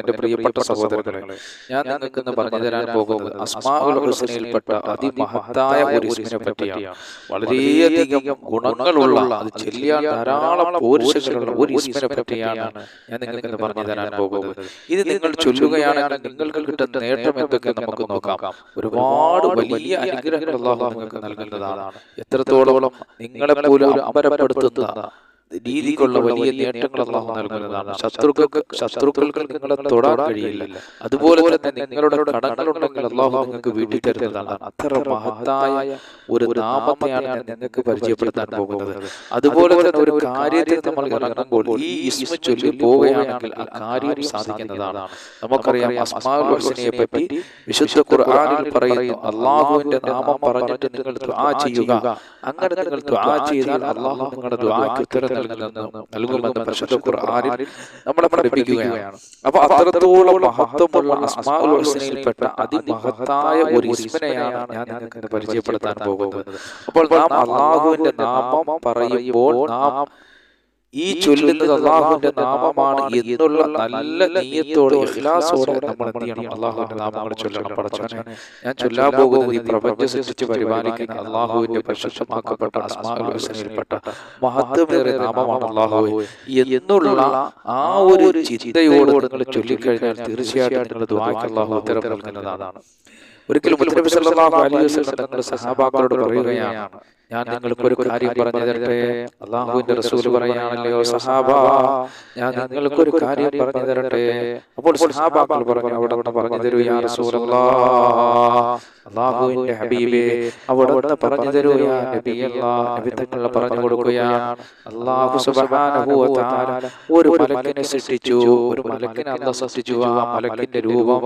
എന്റെ പ്രിയപ്പെട്ട സഹോദരങ്ങളെ ഞാൻ നിങ്ങൾക്ക് ഇന്ന് പറഞ്ഞു തരാൻ പോകുന്നത് അസ്മാഉൽ ഹുസ്നയിൽപ്പെട്ട അതിമഹത്തായ ഒരു ഇസ്മിനെ പറ്റിയാണ്. വളരെയധികം ഗുണങ്ങളുള്ള അത് ചെല്ലിയാൻ ധാരാളം പോരുഷങ്ങളുള്ള ഒരു ഇസ്മിനെ പറ്റിയാണ് ഞാൻ നിങ്ങൾക്ക് ഇന്ന് പറഞ്ഞു തരാൻ പോകുന്നത്. ഇത് നിങ്ങൾ ചൊല്ലുകയാണെങ്കിൽ നിങ്ങൾക്ക് കിട്ടുന്ന നേട്ടം എന്തൊക്കെ നമുക്ക് നോക്കാം. ഒരുപാട് വലിയ അനുഗ്രഹങ്ങൾ അള്ളാഹു നിങ്ങൾക്ക് നൽകുന്നതാണ്. എത്രത്തോളം നിങ്ങളെ പോലും അമ്പരപ്പെടുത്തുന്ന രീതിക്കുള്ള വലിയ നേട്ടങ്ങൾ അള്ളാഹു നൽകുന്നതാണ്. ശത്രുക്കൾക്ക് ശത്രുക്കൾക്ക് നിങ്ങളെ തൊടാൻ കഴിയില്ല. അതുപോലെ തന്നെ നിങ്ങളുടെ കടങ്ങളുണ്ടെങ്കിൽ അള്ളാഹു നിങ്ങൾക്ക് വീട്ടിൽ തരുന്നതാണ്. അത്ര മഹത്തായ ഒരു നാമത്തെയാണ് ഞാൻ നിങ്ങൾക്ക് പരിചയപ്പെടുത്താൻ പോകുന്നത്. അതുപോലെ തന്നെ ഒരു കാര്യത്തിൽ നമ്മൾ ഇറങ്ങുമ്പോൾ ഈ ഇസ്മ ചൊല്ലി പോവുകയാണെങ്കിൽ ആ കാര്യം സാധിക്കുന്നതാണ്. നമുക്കറിയാം ഹുസ്നയെ പറ്റി വിശുദ്ധ ഖുർആനിൽ പറയുന്നു അള്ളാഹുവിന്റെ നാമം പറഞ്ഞിട്ട് നിങ്ങൾ ദുആ ചെയ്യുക. അങ്ങനെ നിങ്ങൾ ദുആ ചെയ്താൽ അള്ളാഹു നിങ്ങളുടെ ദുആക്ക് ഉത്തരം നൽകുമെന്ന് പരിശുദ്ധ ഖുർആനിൽ നമ്മളെ പഠിപ്പിക്കുകയാണ്. അപ്പൊ അത്രത്തോളം മഹത്വമുള്ള അസ്മാഉൽ ഹുസ്നയിൽപ്പെട്ട അതിമഹത്തായ ഒരു ഇസ്മനെയാണ് ഞാൻ നിങ്ങൾക്ക് പരിചയപ്പെടുത്താൻ പോകുന്നത്. അപ്പോൾ നാം അള്ളാഹുവിന്റെ നാമം പറയുമ്പോൾ നാം ഈ ചൊല്ലുന്നത് അള്ളാഹുവിന്റെ നാമമാണ് എന്നുള്ള നല്ല നീയത്തോടെ ഇഖ്ലാസോടെ നമ്മൾ എന്ത് ചെയ്യണം? അള്ളാഹുവിന്റെ നാമങ്ങൾ ചൊല്ലണം. പടച്ചോനെ ഞാൻ ചൊല്ലാൻ പോകുന്നത് ഈ പ്രപഞ്ച സൃഷ്ടിച്ച് പരിപാലിക്കുന്ന അള്ളാഹുവിന്റെ പരിശുദ്ധമാക്കപ്പെട്ട അസ്മാഉൽ ഹുസ്നയിൽപ്പെട്ട മഹത്വമേറിയ നാമമാണ് അള്ളാഹു എന്നുള്ള ആ ഒരു ചിന്തയോട് നിങ്ങൾ ചൊല്ലിക്കഴിഞ്ഞാൽ തീർച്ചയായിട്ടും നിങ്ങൾ ദ്വാക്ക് അള്ളാഹു ഉത്തരം നൽകുന്നതാണ്. ഒരിക്കലും സഹാബാക്കളോട് പറയുകയാണ്. ഞാൻ നിങ്ങൾക്ക് ഒരു കാര്യം പറഞ്ഞു തരട്ടെ അള്ളാഹുവിന്റെ റസൂൽ പറയാണല്ലോ സഹാബാ ഞാൻ നിങ്ങൾക്ക് ഒരു കാര്യം പറഞ്ഞു തരട്ടെ അപ്പോൾ സഹാബാക്കൾ പറഞ്ഞു അവിടെ നിന്ന് പറഞ്ഞു തരൂ യാ റസൂലല്ലാ. അള്ളാഹുവിന്റെ ഹബീബേ അവിടെ നിന്ന് പറഞ്ഞു തരൂ യാ നബി നബി തങ്ങൾ പറഞ്ഞു കൊടുക്കുകയാണ്. അള്ളാഹു സുബ്ഹാനഹു വ തആല ഒരു മലക്കിനെ സൃഷ്ടിച്ചു ഒരു മലക്കിനെ അല്ലാഹു സൃഷ്ടിച്ചു ആ മലക്കിന്റെ രൂപം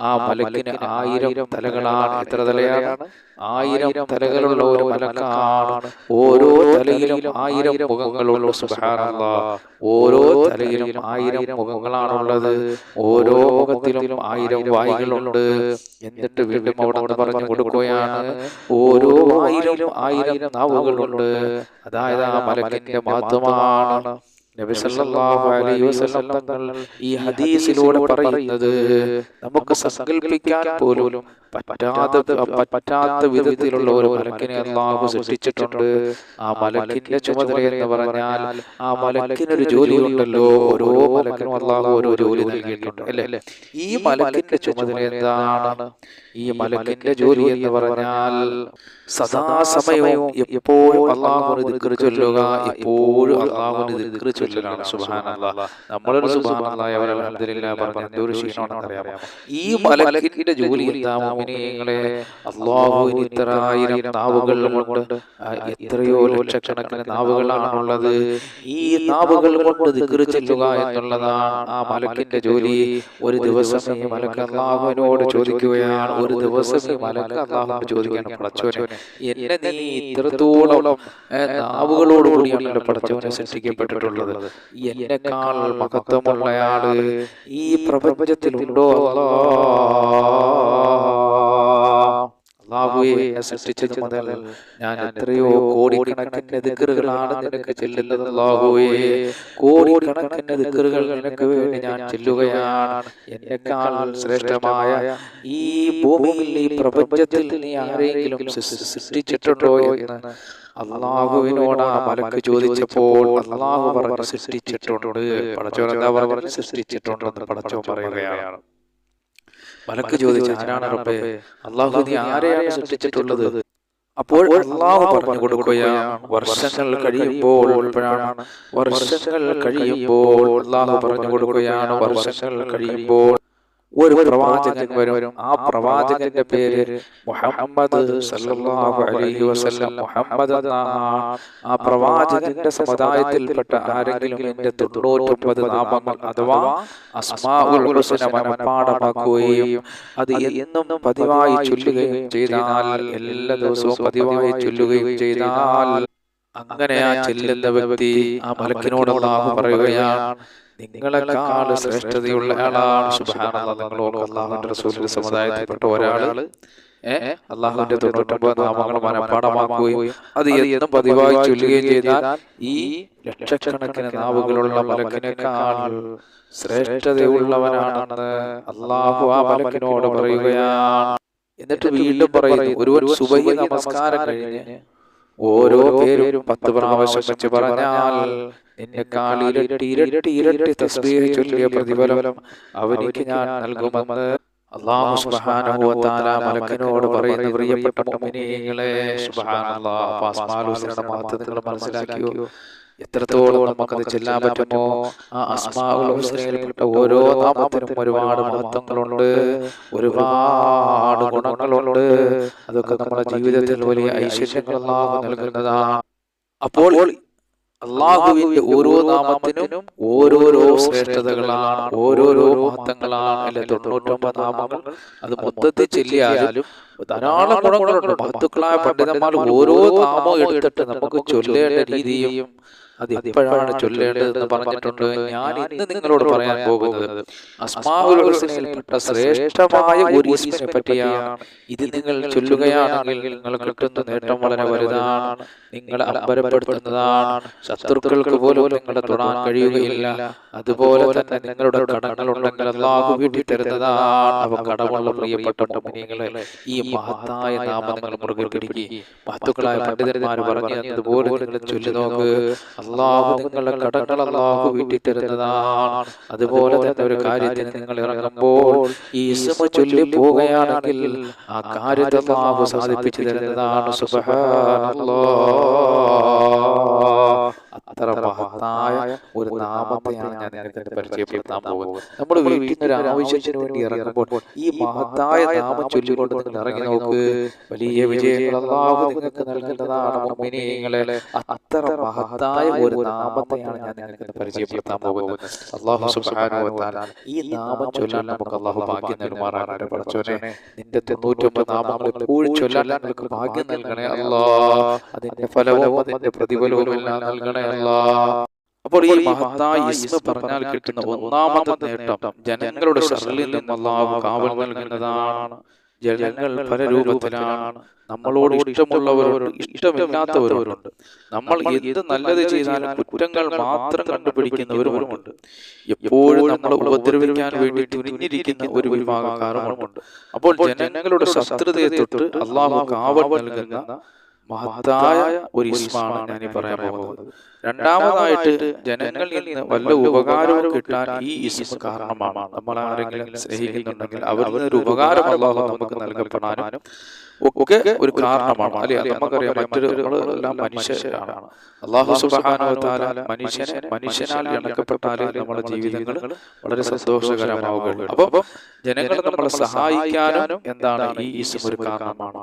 ആ മലക്കിന് ആയിരം തലകളാണ്. എത്ര തലയാണ്? ആയിരം തലകളുള്ള ഒരു മലക്കാണ്. ഓരോ തലയിലും ആയിരം മുഖങ്ങളുള്ള സുബാനല്ലാ ഓരോ തലയിലും ആയിരം മുഖങ്ങളാണുള്ളത്. ഓരോ മുഖത്തിലും ആയിരം വായികളുണ്ട്. എന്നിട്ട് വീണ്ടും അവിടെ പറഞ്ഞു കൊടുക്കുകയാണ്. ഓരോ ആയിരം ആയിരം നാവുകളുണ്ട്. അതായത് ആ മലക്കിന്റെ വസല്ലം ഈ ഹദീസിലൂടെ പറയുന്നത് നമുക്ക് സങ്കല്പിക്കാൻ പോലും പറ്റാത്ത പറ്റാത്ത വിധത്തിലുള്ള ഒരു മലക്കിനെ അള്ളാഹു സൃഷ്ടിച്ചിട്ടുണ്ട്. ആ മലക്കിന്റെ ചുമതല എന്ന് പറഞ്ഞാൽ ആ മലക്കിനൊരു ജോലി ഉണ്ടല്ലോ. ഓരോ മലക്കിനും അള്ളാഹു ഓരോ ജോലി നൽകിയിട്ടുണ്ട്. അല്ലേ? ഈ മലക്കിന്റെ ചുമതല എന്താണ്? ഈ മലക്കിന്റെ ജോലി എന്ന് പറഞ്ഞാൽ സദാസമയവും എപ്പോഴും അള്ളാഹുവിന് ദിക്ർ ചൊല്ലുക എപ്പോഴും അള്ളാഹുവിന് ദിക്ർ ചൊല്ലലാണ് സുബ്ഹാനല്ലാഹ് നമ്മളൊരു പറഞ്ഞ ഒരു ക്ഷീണമാണെന്ന് അറിയാമോ ഈ മലക്കിന്റെ ജോലി എന്താ മുഅ്മിനീങ്ങളെ അള്ളാഹുവിന് ഇത്ര ആയിരം നാവുകൾ കൊണ്ട് എത്രയോ ലക്ഷക്കണക്കിന് നാവുകളാണുള്ളത് ഈ നാവുകൾ കൊണ്ട് ദിക്ർ ചൊല്ലുക എന്നുള്ളതാണ് ആ മലക്കിന്റെ ജോലി. ഒരു ദിവസം ഈ മലക്ക് അള്ളാഹുവിനോട് ചോദിക്കുകയാണ്. ഒരു ദിവസം ഈ മലക്ക് അള്ളാഹുവിനോട് ചോദിക്കുകയാണ്. പടച്ചോനെ എന്നെ നീ ഇത്രത്തോളം നാവുകളോട് കൂടിയാണ് എന്റെ പടച്ചവനെ സൃഷ്ടിക്കപ്പെട്ടിട്ടുള്ളത്. എന്നെക്കാൾ മഹത്വമുള്ളയാൾ ഈ പ്രപഞ്ചത്തിലുണ്ടോ അല്ലാ അള്ളാഹുവെ സൃഷ്ടിച്ചത് മുതൽ ഞാൻ എത്രയോ കോടിക്കണക്കിന് ദിക്കറുകളാണ് നിനക്ക് ചെല്ലുന്നത് അള്ളാഹുവേ കോടിക്കണക്കിന് ദിക്കറുകൾ നിനക്ക് വേണ്ടി ഞാൻ ചെല്ലുകയാണ്. എന്നെക്കാൾ ശ്രേഷ്ഠമായ ഈ ഭൂമിയിൽ ഈ പ്രപഞ്ചത്തിൽ നീ ആരെങ്കിലും സൃഷ്ടിച്ചിട്ടുണ്ടോ എന്ന് അള്ളാഹുവിനോട് ആ മലക്ക് ചോദിച്ചപ്പോൾ അള്ളാഹു പറഞ്ഞു സൃഷ്ടിച്ചിട്ടുണ്ട്. പടച്ചോൻ എന്താ പറഞ്ഞു? സൃഷ്ടിച്ചിട്ടുണ്ടെന്ന് പടച്ചോൻ പറയുകയാണ്. മലക്ക് ചോദിച്ചു ആരാണ് റബ്ബേ? അള്ളാഹു നീ ആരെയാണ് സൃഷ്ടിച്ചിട്ടുള്ളത്? അപ്പോൾ അള്ളാഹു പറഞ്ഞു കൊടുക്കുകയാണ് വർഷങ്ങൾ കഴിയുമ്പോൾ വർഷങ്ങൾ കഴിയുമ്പോൾ അള്ളാഹു പറഞ്ഞു കൊടുക്കുകയാണ് വർഷങ്ങൾ കഴിയുമ്പോൾ ഒരു പ്രവാചകൻ വരും. ആ പ്രവാചകന്റെ പേര് മുഹമ്മദ് സല്ലല്ലാഹു അലൈഹി വസല്ലം. മുഹമ്മദ് ആ പ്രവാചകന്റെ സമുദായത്തിൽപ്പെട്ട ആരെങ്കിലും എന്റെ തൊണ്ണൂറ്റൊമ്പത് നാമങ്ങൾ അഥവാ അസ്മാഉൽ ഹുസ്ന അത് എന്നും പതിവായി ചൊല്ലുകയും ചെയ്താൽ എല്ലാ ദിവസവും പതിവായി ചൊല്ലുകയും ചെയ്താൽ അങ്ങനെ ആ ചെല്ലുന്ന വ്യക്തി ആ മലക്കിനോട് പറയുകയാണ് നിങ്ങളെക്കാൾ ശ്രേഷ്ഠതയുള്ള ആളാണ് സുബ്ഹാനല്ലാഹ് നിങ്ങളൊക്കെ അള്ളാഹുവിന്റെ റസൂലിന്റെ സമുദായത്തിൽപ്പെട്ട ഒരാൾ അള്ളാഹുവിന്റെ തൊണ്ണൂറ്റൊമ്പത് നാമങ്ങൾ മനഃപ്പാടമാക്കുകയും അത് എന്നും പതിവായി ചൊല്ലുകയും ചെയ്താൽ ഈ ലക്ഷക്കണക്കിന് നാവുകളുള്ള മലക്കിനേക്കാൾ ശ്രേഷ്ഠതയുള്ളവനാണെന്ന് അള്ളാഹു ആ മലക്കിനോട് പറയുകയാണ്. എന്നിട്ട് വീണ്ടും പറയുന്നു ഒരു സുബഹി നമസ്കാരം കഴിഞ്ഞ് ഓരോ പേരും പത്ത് പ്രാവശ്യം വെച്ച് പറഞ്ഞാൽ നിന്നെക്കാൾ ഇരട്ടി ഇരട്ടി ഇരട്ടി തസ്ബീഹ് ചൊല്ലിയ പ്രതിഫലം അവനിക്ക് ഞാൻ നൽകുമെന്ന് അള്ളാഹു സുബ്ഹാനഹു വതആല മലക്കിനോട് പറയുന്ന പ്രിയപ്പെട്ട മുഅ്മിനീങ്ങളെ സുബ്ഹാനല്ലാഹ് മഹത്വം നിങ്ങൾ മനസ്സിലാക്കിയോ? എത്രത്തോളം നമുക്കത് ചെല്ലാൻ പറ്റുമോ? ആ അസ്മാഉൽ ഹുസ്നയിൽപ്പെട്ട ഓരോ നാമത്തിനും ഒരുപാട് മഹത്വങ്ങളുണ്ട്. ഒരുപാട് ഗുണങ്ങളുണ്ട്. അതൊക്കെ നമ്മുടെ ജീവിതത്തിൽ വലിയ ഐശ്വര്യങ്ങൾ അല്ലാഹു നൽകുന്നതാണ്. അപ്പോൾ അള്ളാഹുവിന്റെ ഓരോ നാമത്തിനും ഓരോരോ ശ്രേഷ്ഠതകളാണ് ഓരോരോ മഹത്വങ്ങളാണ് അല്ലെ തൊണ്ണൂറ്റൊമ്പത് നാമങ്ങൾ. അത് മൊത്തത്തിൽ ചൊല്ലിയാലും ധാരാളം ഗുണങ്ങളുണ്ട്. മഹത്തുക്കളായ പണ്ഡിതന്മാർ ഓരോ നാമം എടുത്തിട്ട് നമുക്ക് ചൊല്ലേണ്ട രീതിയും അത് എപ്പോഴാണ് ചൊല്ലേണ്ടതെന്ന് പറഞ്ഞിട്ടുണ്ട്. ഞാൻ ഇന്ന് നിങ്ങളോട് പറയാൻ പോകുന്നത് അസ്മാഉൽ ഹുസ്നയിൽപ്പെട്ട ശ്രേഷ്ഠമായ ഒരു ഇസ്മിനെ പറ്റിയാണ് ഇത് നിങ്ങൾ ചൊല്ലുകയാണെങ്കിൽ നിങ്ങൾ കിട്ടുന്ന നേട്ടം വളരെ വലുതാണ്. നിങ്ങളെ അമ്പരപ്പെടുത്തുന്നതാണ്. ശത്രുക്കൾക്ക് പോലും നിങ്ങളെ തൊടാൻ കഴിയുകയില്ല. അതുപോലെ തന്നെ നിങ്ങളുടെ കടങ്ങളുണ്ടെങ്കിൽ അള്ളാഹു വീട്ടി തരുന്നതാണ് അവ കടമുള്ള പ്രിയപ്പെട്ട മുനികളെ ഈ മഹത്തായ നാമം നിങ്ങൾ മുറുകെ പിടിക്കുക മഹത്തുക്കളായ പണ്ഡിതന്മാർ പറഞ്ഞു തന്നതുപോലെ നിങ്ങൾ ചൊല്ലി നോക്ക് അള്ളാഹു നിങ്ങളുടെ കടങ്ങൾ അള്ളാഹു വീട്ടി തരുന്നതാണ് അതുപോലെ തന്നെ ഒരു കാര്യത്തിന് നിങ്ങൾ ഇറങ്ങുമ്പോൾ ഈ ഇസ്മ ചൊല്ലി പോവുകയാണെങ്കിൽ ആ കാര്യത്തെ അള്ളാഹു സാധിപ്പിച്ചു തരുന്നതാണ്. സുബ്ഹാനല്ലാഹ് അത്ര മഹത്തായ ഒരു നാമത്തെയാണ് ഞാൻ നിങ്ങൾക്ക് പരിചയപ്പെടുത്താൻ പോകുന്നത്. നമ്മൾ വീട്ടിൽ നിന്ന് ഒരു ആവശ്യത്തിന് വേണ്ടി ഇറങ്ങുമ്പോൾ ഈ മഹത്തായ നാമം ചൊല്ലിക്കൊണ്ട് നിങ്ങൾ ഇറങ്ങി നോക്ക്. വലിയ വിജയങ്ങൾ അള്ളാഹു നിങ്ങൾക്ക് നൽകുന്നതാണ് അത്ര മഹത്തായ ഒരു നാമത്തെയാണ് ഞാൻ നിങ്ങൾക്ക് പരിചയപ്പെടുത്താൻ പോകുന്നത്. അള്ളാഹു ഈ നാമം ചൊല്ലാൻ നമുക്ക് അള്ളാഹു ഭാഗ്യം നൽകുമാറാണ് പഠിച്ചോനെ നിന്റെ തൊണ്ണൂറ്റൊമ്പത് നാമങ്ങൾ എപ്പോഴും ചൊല്ലാൻ നിങ്ങൾക്ക് ഭാഗ്യം നൽകണേ അല്ലാ അതിന്റെ ഫലവും അതിന്റെ പ്രതിഫലവും എല്ലാം നൽകണേ അപ്പോൾ ഈ മഹത്തായ ഇസ്മ പറഞ്ഞാൽ കിട്ടുന്ന ഒന്നാമത്തെ നേട്ടം ജനങ്ങളുടെ ഷറിൽ നിന്ന് അള്ളാഹു കാവൽ നൽകുന്നതാണ്. ജനങ്ങൾ പല രൂപത്തിലാണ്. നമ്മളോട് ഇഷ്ടമുള്ളവരോട് ഇഷ്ടമില്ലാത്തവരുണ്ട്. നമ്മൾ എന്ത് നല്ലത് ചെയ്താലും കുറ്റങ്ങൾ മാത്രം കണ്ടുപിടിക്കുന്നവരുമുണ്ട്. എപ്പോഴും നമ്മളെ ഉപദ്രവിക്കാൻ വേണ്ടി തുനിഞ്ഞിരിക്കുന്ന ഒരു വിഭാഗക്കാരുമുണ്ട് അപ്പോൾ ജനങ്ങളുടെ ശത്രുതയെ തൊട്ട് അള്ളാഹു കാവൽ നൽകുന്ന മഹത്തായ ഒരു ഇസ്മാണ് ഞാൻ പറയാൻ പോകുന്നത്. രണ്ടാമതായിട്ട് ജനങ്ങളിൽ നിന്ന് വല്ല ഉപകാരവും കിട്ടാൻ ഈ ഇസ്മ കാരണമാണ്. നമ്മൾ ആരെങ്കിലും സ്നേഹിക്കുന്നുണ്ടെങ്കിൽ അവരിൽ ഒരു ഉപകാരം അള്ളാഹു നമുക്ക് നൽകപ്പെടാനും ഒക്കെ ഒരു കാരണമാണ്. അല്ലെ? നമുക്കറിയാം മറ്റൊരു എല്ലാം മനുഷ്യരാണ്. അള്ളാഹു സുബാനുവത്താല മനുഷ്യൻ മനുഷ്യനെ മനുഷ്യനാൽ ഇണക്കപ്പെട്ടാലേ നമ്മുടെ ജീവിതങ്ങൾ വളരെ സന്തോഷകരമാവുകയുള്ളൂ അപ്പോൾ ജനങ്ങളെ നമ്മളെ സഹായിക്കാനും എന്താണ് ഈ ഇസ്മ ഒരു കാരണമാണ്.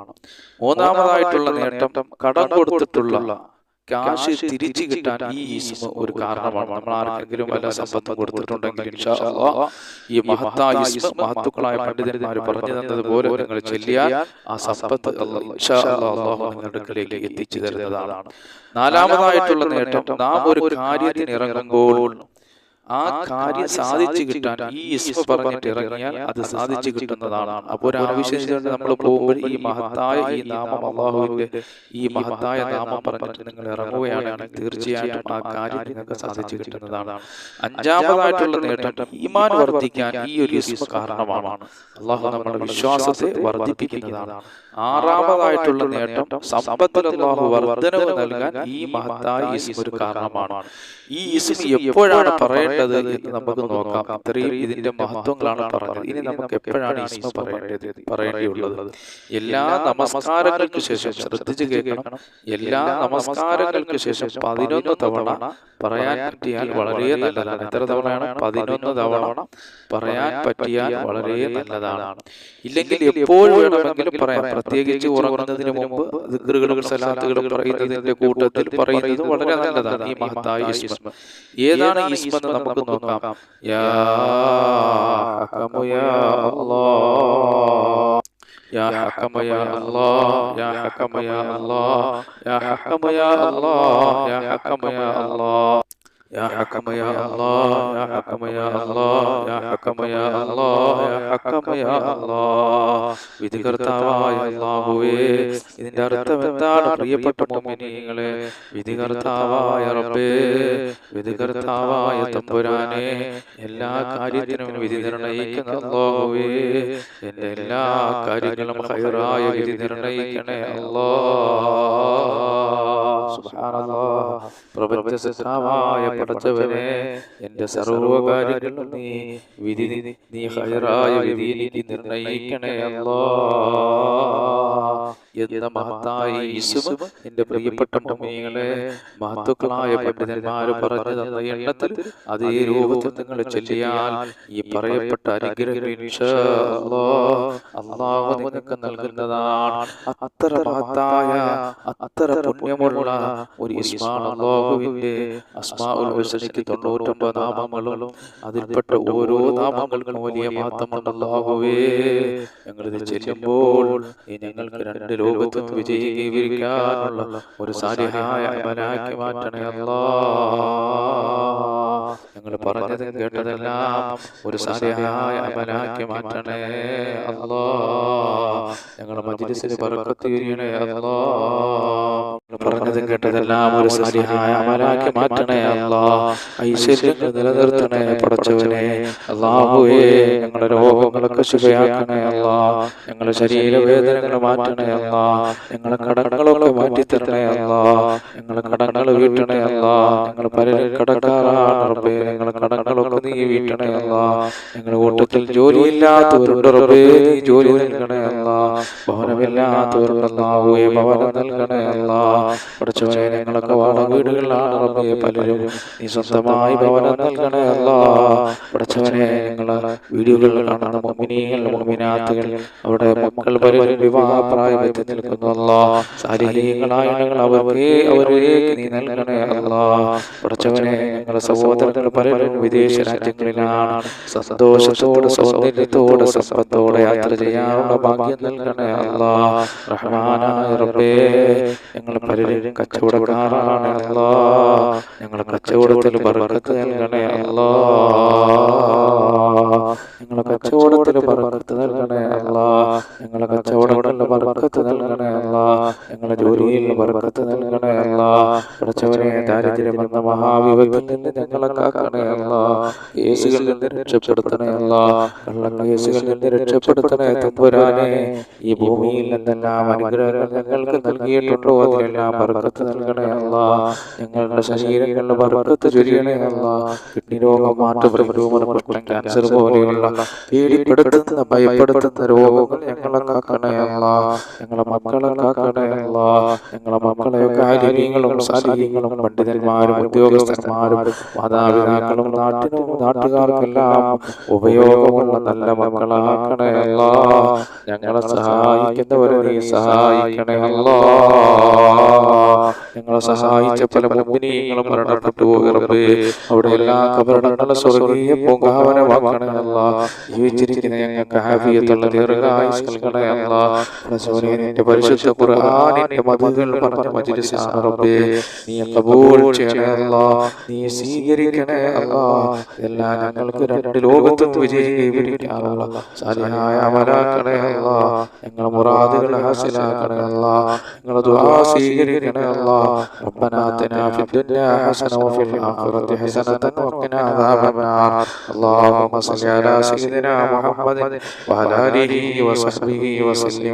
മൂന്നാമതായിട്ടുള്ള നേട്ടം കടം കൊടുത്തിട്ടുള്ള കാശ് തിരിച്ചു കിട്ടാൻ ഈ ഇസ്മ ഒരു കാരണമാണ്. നമ്മൾ ആർക്കെങ്കിലും വല്ല സമ്പത്തും കൊടുത്തിട്ടുണ്ടെങ്കിൽ ഈ മഹത്തായ മഹത്തുക്കളായ പണ്ഡിതന്മാർ പറഞ്ഞു തന്നതുപോലെ നിങ്ങൾ ചെല്ലിയാൽ ആ സമ്പത്ത് നിങ്ങളുടെ എത്തിച്ചു തരുന്നതാണ്. നാലാമതായിട്ടുള്ള നേട്ടം നാം ഒരു കാര്യത്തിന് ഇറങ്ങുമ്പോൾ ആ കാര്യം സാധിച്ചു കിട്ടാൻ ഈ ഇസ്മ പറഞ്ഞിട്ട് ഇറങ്ങിയാൽ അത് സാധിച്ചു കിട്ടുന്നതാണ്. അപ്പോൾ ഒരു ആവശ്യം നമ്മൾ പോകുമ്പോൾ ഈ മഹത്തായ ഈ നാമം അള്ളാഹുവിന്റെ ഈ മഹത്തായ നാമം പറഞ്ഞിട്ട് നിങ്ങൾ ഇറങ്ങുകയാണെങ്കിൽ തീർച്ചയായിട്ടും ആ കാര്യം നിങ്ങൾക്ക് സാധിച്ചു കിട്ടുന്നതാണ്. അഞ്ചാമതായിട്ടുള്ള നേട്ടം ഈമാൻ വർദ്ധിക്കാൻ ഈ ഒരു ഇസ്മ കാരണമാണ്. അള്ളാഹു നമ്മുടെ വിശ്വാസത്തെ വർദ്ധിപ്പിക്കുന്നതാണ്. ആറാമതായിട്ടുള്ള നേട്ടം സമ്പത്തിൽ അള്ളാഹു വർദ്ധനവ് നൽകാൻ ഈ മഹത്തായ ഇസ്മ ഒരു കാരണമാണ്. ഈ ഇസ്മ എപ്പോഴാണ് പറയേണ്ടത് എന്ന് നമുക്ക് നോക്കാം. ഇത്രയും ഇതിന്റെ മഹത്വങ്ങളാണ് പറഞ്ഞത്. ഇനി നമുക്ക് എപ്പോഴാണ് ഇസ്മ പറയേണ്ടത്? പറയേണ്ടിയുള്ളത്. എല്ലാ നമസ്കാരങ്ങൾക്ക് ശേഷം ശ്രദ്ധിച്ചു കേൾക്കണം. എല്ലാ നമസ്കാരങ്ങൾക്ക് ശേഷം പതിനൊന്ന് തവണ പറയാൻ പറ്റിയാൽ വളരെ നല്ലതാണ്. എത്ര തവണയാണ്? പതിനൊന്ന് തവണ പറയാൻ പറ്റിയാൽ വളരെ നല്ലതാണ്. ഇല്ലെങ്കിൽ എപ്പോഴും വേണമെങ്കിലും പറയാം. പ്രത്യേകിച്ച് ഉറങ്ങുന്നതിന് മുമ്പ് ദിക്റുകളും സലാത്തുകളും പറയുന്നതിന്റെ കൂട്ടത്തിൽ പറയുന്നത് വളരെ നല്ലതാണ്. ഈ മഹത്തായ ഏതാണ് ഈ ഇസ്മ എന്ന് നമുക്ക് നോക്കാം യാ ഹക്കമു യാ അല്ലാഹ് يا حكم يا الله يا حكم يا الله يا حكم يا الله يا حكم يا الله يا حكم يا الله يا حكم يا الله يا حكم يا الله يا حكم يا الله വിധികർത്താവായ അല്ലാഹുവേ ഇതിന്റെ അർത്ഥം എന്താണ് പ്രിയപ്പെട്ട മോമിനികളെ വിധികർത്താവായ റബ്ബേ വിധികർത്താവായ തമ്പുരാനെ എല്ലാ കാര്യത്തിനും വിധി നിർണയിക്കുന്ന അല്ലാഹുവേ എന്റെ എല്ലാ കാര്യങ്ങളും ഹൈറായ വിധി നിർണയിക്കണേ അല്ലാ സുബ്ഹാനല്ലാഹ് പ്രപഞ്ച സൃഷ്ടാവായ പടച്ചവനെ എന്റെ സർവകാര്യങ്ങളും നീ വിധി നീ ഹൈറായ വിധി എനിക്ക് നിർണയിക്കണേ അല്ലാ. എന്ന മഹത്തായ യേശുവ് എന്റെ പ്രിയപ്പെട്ട മുമ്മികളെ മഹത്തുക്കളായ പണ്ഡിതന്മാര് പറഞ്ഞു തന്ന എണ്ണത്തിൽ അതേ രൂപത്തിൽ നിങ്ങൾ ചൊല്ലിയാൽ ഈ പറയപ്പെട്ട അനുഗ്രഹം അള്ളാഹു നിങ്ങൾക്ക് നൽകുന്നതാണ്. അത്ര മഹത്തായ അത്ര പുണ്യമുള്ള ഒരു ഇസ്മാണ് അള്ളാഹുവിന്റെ അസ്മാഉൽ ഹുസനയ്ക്ക് തൊണ്ണൂറ്റൊമ്പത് നാമങ്ങളും അതിൽപ്പെട്ട ഓരോ നാമങ്ങൾക്കും വലിയ മഹത്വമുണ്ട് അള്ളാഹുവേ ഞങ്ങളിത് ചെല്ലുമ്പോൾ ഈ ഞങ്ങൾക്ക് രണ്ട് ലോകത്തും വിജയീകരിക്കാനുള്ള ഒരു സാരിഹായ അമലാക്കി മാറ്റണേ അല്ലാ. ഞങ്ങൾ പറഞ്ഞതും കേട്ടതെല്ലാം ഒരു സാരിഹായ അമലാക്കി മാറ്റണേ അല്ലാ. ഞങ്ങൾ മജിലിസിന് ബർക്കത്ത് ചെയ്യണേ അല്ലാ. പറഞ്ഞതും കേട്ടതെല്ലാം ഒരു സാരിഹായ അമലാക്കി മാറ്റണേ അല്ലാ ഐശ്വര്യങ്ങൾ നിലനിർത്തണേ പടച്ചവനെ. അല്ലാഹുവേ ഞങ്ങളുടെ രോഗങ്ങളൊക്കെ ശുഭയാക്കണേ അല്ലാ ഞങ്ങളുടെ ശരീരവേദനകൾ മാറ്റണേ അല്ലാ ഞങ്ങളുടെ കടങ്ങളൊക്കെ മാറ്റിത്തരണേ അല്ലാ ഞങ്ങളുടെ കടങ്ങൾ വീട്ടണേ അല്ലാ ഞങ്ങൾ പലരും കടക്കാറാണ് റബ്ബേ. ഞങ്ങളെ കടങ്ങളൊക്കെ നീ വീട്ടണേ അല്ലാ ഞങ്ങളുടെ കൂട്ടത്തിൽ ജോലിയില്ലാത്തവരുണ്ട് റബ്ബേ ജോലി നൽകണേ അല്ലാ ഭവനമില്ലാത്തവരുടെ അല്ലാഹുവേ ഭവനം നൽകണേ അല്ലാ പഠിച്ചവനെ ഞങ്ങളൊക്കെ വാടക വീടുകളിലാണ് റബ്ബേ പലരും നീ സ്വന്തമായി ഭവനം നൽകണേ അല്ല പഠിച്ചവനെ ഞങ്ങളെ വീഡിയോകൾ കാണുന്ന മൊമിനികൾ മൊമിനാത്തുകൾ അവിടെ മക്കൾ പലരും വിവാഹപ്രായമെത്തി നിൽക്കുന്നു അല്ല ശാരീരികളായ അവർക്ക് അവരേക്ക് നീ നൽകണേ അല്ല. പഠിച്ചവനെ ഞങ്ങളുടെ സഹോദരങ്ങൾ പലരും വിദേശ രാജ്യങ്ങളിലാണ്. സന്തോഷത്തോടെ സൗന്ദര്യത്തോടെ സമ്പത്തോടെ യാത്ര ചെയ്യാനുള്ള ഭാഗ്യം നൽകണേ അല്ല. റഹ്മാനായ റബ്ബേ ഞങ്ങൾ പലരും കച്ചവടക്കാരാണ്. അല്ലാ ഞങ്ങളെ കച്ചവടത്തിൽ പറക്കത്ത് നൽകണേ അല്ലാ. ഞങ്ങളെ കച്ചവടത്തിൽ ബർക്കത്ത് നൽകണേ അല്ലാ. ഞങ്ങളെ കച്ചവടങ്ങളിൽ ബർക്കത്ത് നൽകണേ അല്ലാ. ഞങ്ങളെ ജോലിയിൽ ബർക്കത്ത് നൽകണേ അല്ലാ. കുറച്ചവരെ ദാരിദ്ര്യം എന്ന മഹാവിപത്തിൽ നിന്ന് ഞങ്ങളെ കാക്കണേ അല്ലാ. കേസുകളിൽ നിന്ന് രക്ഷപ്പെടുത്തണേ അല്ലാ. കള്ള കേസുകളിൽ നിന്ന് രക്ഷപ്പെടുത്തണേ തമ്പുരാനെ. ഈ ഭൂമിയിൽ നിന്നെല്ലാം അനുഗ്രഹങ്ങൾ ഞങ്ങൾക്ക് നൽകിയിട്ടുണ്ടോ അതിലെല്ലാം ബർക്കത്ത് നൽകണേ അല്ല. ഞങ്ങളുടെ ശരീരങ്ങളുടെ ബർക്കത്ത് ചൊരിയണേ അല്ല. കിഡ്നി രോഗം മാറ്റം ട്യൂമർ പ്രശ്നം ക്യാൻസർ പോലെയുള്ള പേടിപ്പെടുത്തുന്ന ഭയപ്പെടുത്തുന്ന രോഗങ്ങൾ ഞങ്ങളെ കാക്കണേ അല്ല. ഞങ്ങളെ മക്കളെ കാക്കണേ അല്ല. ഞങ്ങളെ മക്കളെ കാര്യങ്ങളും സാരീര്യങ്ങളും പണ്ഡിതന്മാരും ഉദ്യോഗസ്ഥന്മാരും മാതാപിതാക്കളും നാട്ടിനും നാട്ടുകാർക്കെല്ലാം ഉപയോഗമുള്ള നല്ല മക്കളാക്കണേ അല്ല. ഞങ്ങളെ സഹായിക്കുന്നവരെ നീ സഹായിക്കണേ അല്ലാ. 呃 ഞങ്ങളെ സഹായിച്ച പല മുമ്പിനീങ്ങളും മരണപ്പെട്ടു പോകറബേ അവിടെ എല്ലാ കബറടങ്ങളും സ്വർഗീയ പൂങ്കാവനമാക്കണമല്ല ജീവിച്ചിരിക്കുന്ന ഞങ്ങൾക്ക് ഹാഫിയത്തുള്ള ദീർഘായുസ് നൽകണേ അല്ലാ. നിന്റെ പരിശുദ്ധ ഖുർആനിന്റെ മതികൾ പറഞ്ഞ മജ്ലിസാണ് റബ്ബേ. നീ കബൂൽ ചെയ്യണേ അല്ലാ. നീ സ്വീകരിക്കണേ അല്ലാ. എല്ലാം ഞങ്ങൾക്ക് രണ്ട് ലോകത്തും വിജയിക്കാനുള്ള സാലിഹായ അമലാക്കണേ അല്ലാ. ഞങ്ങളെ മുറാദുകൾ ഹാസിലാക്കണേ അല്ലാ. ഞങ്ങളെ ദുആ സ്വീകരിക്കണേ അല്ലാ ربنا آتنا في الدنيا حسنة وفي الآخرة حسنة وقنا عذاب النار. اللهم صل على سيدنا محمد وعلى آله وصحبه وسلم.